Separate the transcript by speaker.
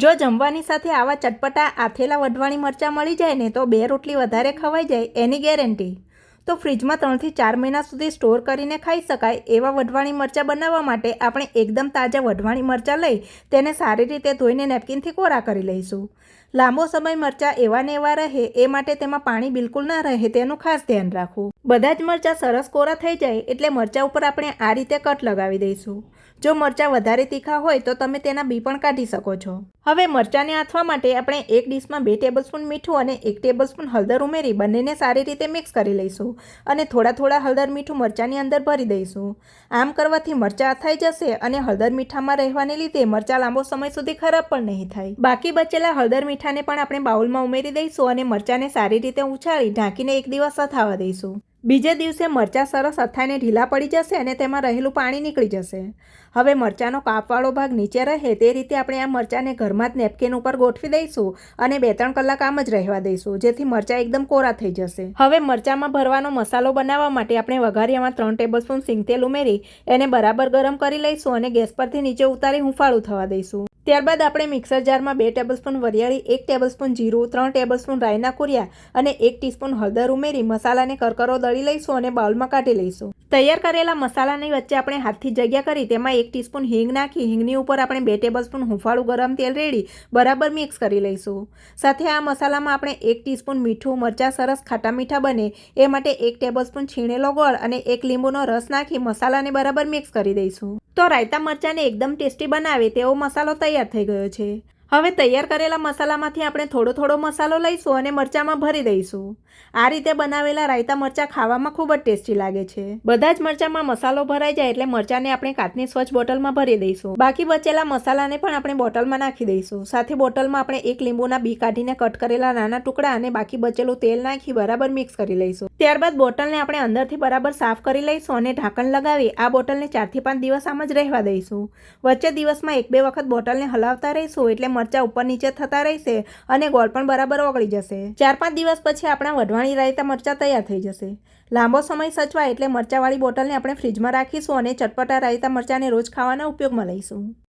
Speaker 1: જો જમવાની સાથે આવા ચટપટા, આથેલા વઢવાણી મરચાં મળી જાય ને તો બે રોટલી વધારે ખવાઈ જાય, એની ગેરંટી. તો ફ્રીજમાં ત્રણથી ચાર મહિના સુધી સ્ટોર કરીને ખાઈ શકાય એવા વઢવાણી મરચાં બનાવવા માટે આપણે એકદમ તાજા વઢવાણી મરચાં લઈ તેને સારી રીતે ધોઈને નેપકિનથી કોરા કરી લઈશું. લાંબો સમય મરચાં એવા ને એવા રહે, એ માટે તેમાં પાણી બિલકુલ ન રહે તેનું ખાસ ધ્યાન રાખવું. બધા જ મરચાં સરસ કોરા થઈ જાય એટલે મરચાં ઉપર આપણે આ રીતે કટ લગાવી દઈશું. જો મરચાં વધારે તીખા હોય તો તમે તેના બી પણ કાઢી શકો છો. હવે મરચાંને આથવા માટે આપણે એક ડીશમાં બે ટેબલસ્પૂન મીઠું અને એક ટેબલસ્પૂન હળદર ઉમેરી બંનેને સારી રીતે મિક્સ કરી લઈશું અને થોડા થોડા હળદર મીઠું મરચાંની અંદર ભરી દઈશું. આમ કરવાથી મરચાં અથાઈ જશે અને હળદર મીઠામાં રહેવાને લીધે મરચાં લાંબો સમય સુધી ખરાબ પણ નહીં થાય. બાકી બચેલા હળદર મીઠાને પણ આપણે બાઉલમાં ઉમેરી દઈશું અને મરચાંને સારી રીતે ઉછાળી ઢાંકીને એક દિવસ અથાવા દઈશું. બીજે દિવસે મરચાં સરસ અથાઈને ઢીલા પડી જશે અને તેમાં રહેલું પાણી નીકળી જશે. હવે મરચાંનો કાપવાળો ભાગ નીચે રહે તે રીતે આપણે આ મરચાંને ઘરમાં જ નેપકિન ઉપર ગોઠવી દઈશું અને બે ત્રણ કલાક આમ જ રહેવા દઈશું, જેથી મરચાં એકદમ કોરા થઈ જશે. હવે મરચાંમાં ભરવાનો મસાલો બનાવવા માટે આપણે વઘારિયામાં ત્રણ ટેબલસ્પૂન સિંગતેલ ઉમેરી એને બરાબર ગરમ કરી લઈશું અને ગેસ પરથી નીચે ઉતારી હુંફાળું થવા દઈશું. ત્યારબાદ આપણે મિક્સર જારમાં બે ટેબલસ્પૂન વરિયાળી, એક ટેબલસ્પૂન જીરું, ત્રણ ટેબલસ્પૂન રાયના કુરિયા અને એક ટીસ્પૂન હળદર ઉમેરી મસાલાને કરકરો દળી લઈશું અને બાઉલમાં કાઢી લઈશું. તૈયાર કરેલા મસાલાની વચ્ચે આપણે હાથથી જગ્યા કરી તેમાં એક ટીસ્પૂન હિંગ નાખી, હિંગની ઉપર આપણે બે ટેબલસ્પૂન હુંફાળું ગરમ તેલ રેડી, બરાબર મિક્સ કરી લઈશું. સાથે આ મસાલામાં આપણે એક ટીસ્પૂન મીઠું, મરચાં, સરસ ખાટા મીઠા બને, એ માટે એક ટેબલસ્પૂન છીણેલો ગોળ અને એક લીંબુનો રસ નાખી મસાલાને બરાબર મિક્સ કરી દઈશું. તો રાયતા મરચાંને એકદમ ટેસ્ટી બનાવે તેવો મસાલો તૈયાર થઈ ગયો છે. હવે તૈયાર કરેલા મસાલામાંથી આપણે થોડો થોડો મસાલો લઈશું અને મરચાંમાં ભરી દઈશું. આ રીતે બનાવેલા રાયતા મરચાં ખાવામાં ખૂબ જ ટેસ્ટી લાગે છે. બધા જ મરચાંમાં મસાલો ભરાઈ જાય એટલે મરચાંને આપણે કાચની સ્વચ્છ બોટલમાં ભરી દઈશું. બાકી બચેલા મસાલાને પણ આપણે બોટલમાં નાખી દઈશું. સાથે બોટલમાં આપણે એક લીંબુના બી કાઢીને કટ કરેલા નાના ટુકડા અને બાકી બચેલું તેલ નાખી બરાબર મિક્સ કરી લઈશું. ત્યારબાદ બોટલને આપણે અંદરથી બરાબર સાફ કરી લઈશું અને ઢાંકણ લગાવી આ બોટલને ચારથી પાંચ દિવસ આમ જ રહેવા દઈશું. વચ્ચે દિવસમાં એક બે વખત બોટલને હલાવતા રહીશું એટલે મરચાં ઉપર નીચે થતા રહેશે અને ગોળ પણ બરાબર ઓગળી જશે. ચાર પાંચ દિવસ પછી આપણા વઢવાણી રાયતા મરચાં તૈયાર થઈ જશે. લાંબો સમય સચવાય એટલે મરચાંવાળી બોટલને આપણે ફ્રીજમાં રાખીશું અને ચટપટા રાયતા મરચાંને રોજ ખાવાના ઉપયોગમાં લઈશું.